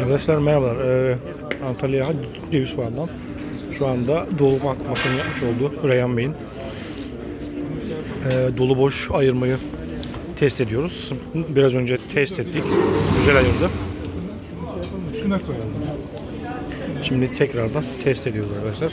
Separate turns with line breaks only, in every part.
Arkadaşlar merhabalar. Ee, Antalya'ya şu anda. Şu anda dolu mak makine yapmış olduğu Reyhan Bey'in ee, dolu boş ayırmayı test ediyoruz. Biraz önce test ettik. Güzel ayırdı.
Şuna koyalım.
Şimdi tekrardan test ediyoruz arkadaşlar.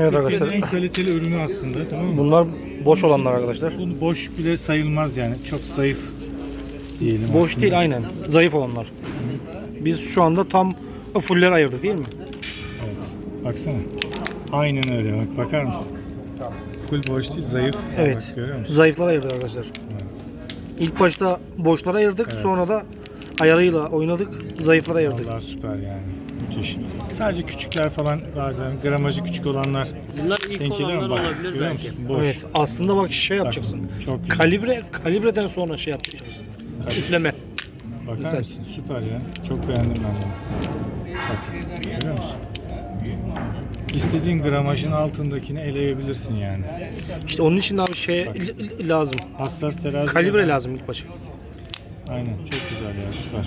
Evet
Türkiye'nin
arkadaşlar.
en kaliteli ürünü aslında tamam mı?
Bunlar boş olanlar arkadaşlar.
Bunu boş bile sayılmaz yani. Çok zayıf diyelim
Boş
aslında.
değil aynen. Zayıf olanlar. Biz şu anda tam fuller ayırdık değil mi?
Evet. Baksana. Aynen öyle bak bakar mısın? Full boş değil zayıf.
Evet.
Bak, görüyor musun?
Zayıflar ayırdık arkadaşlar.
Evet.
İlk başta boşlara ayırdık. Sonra da ayarıyla oynadık. Zayıflara ayırdık.
Vallahi süper yani. Müthiş. Sadece küçükler falan bazen gramajı küçük olanlar
Bunlar ilk
denk geliyor
olanlar
bak
olabilir
görüyor
belki.
musun? Boş.
Evet. Aslında bak şey yapacaksın.
Çok güzel.
Kalibre kalibreden sonra şey yapacaksın. Üfleme.
Bakar
Güzel.
mısın? Süper ya. Çok beğendim ben bunu. Bak görüyor musun? İstediğin gramajın altındakini eleyebilirsin yani.
İşte onun için abi şey l- lazım.
Hassas terazi.
Kalibre lazım ilk başta.
Aynen çok güzel ya süper.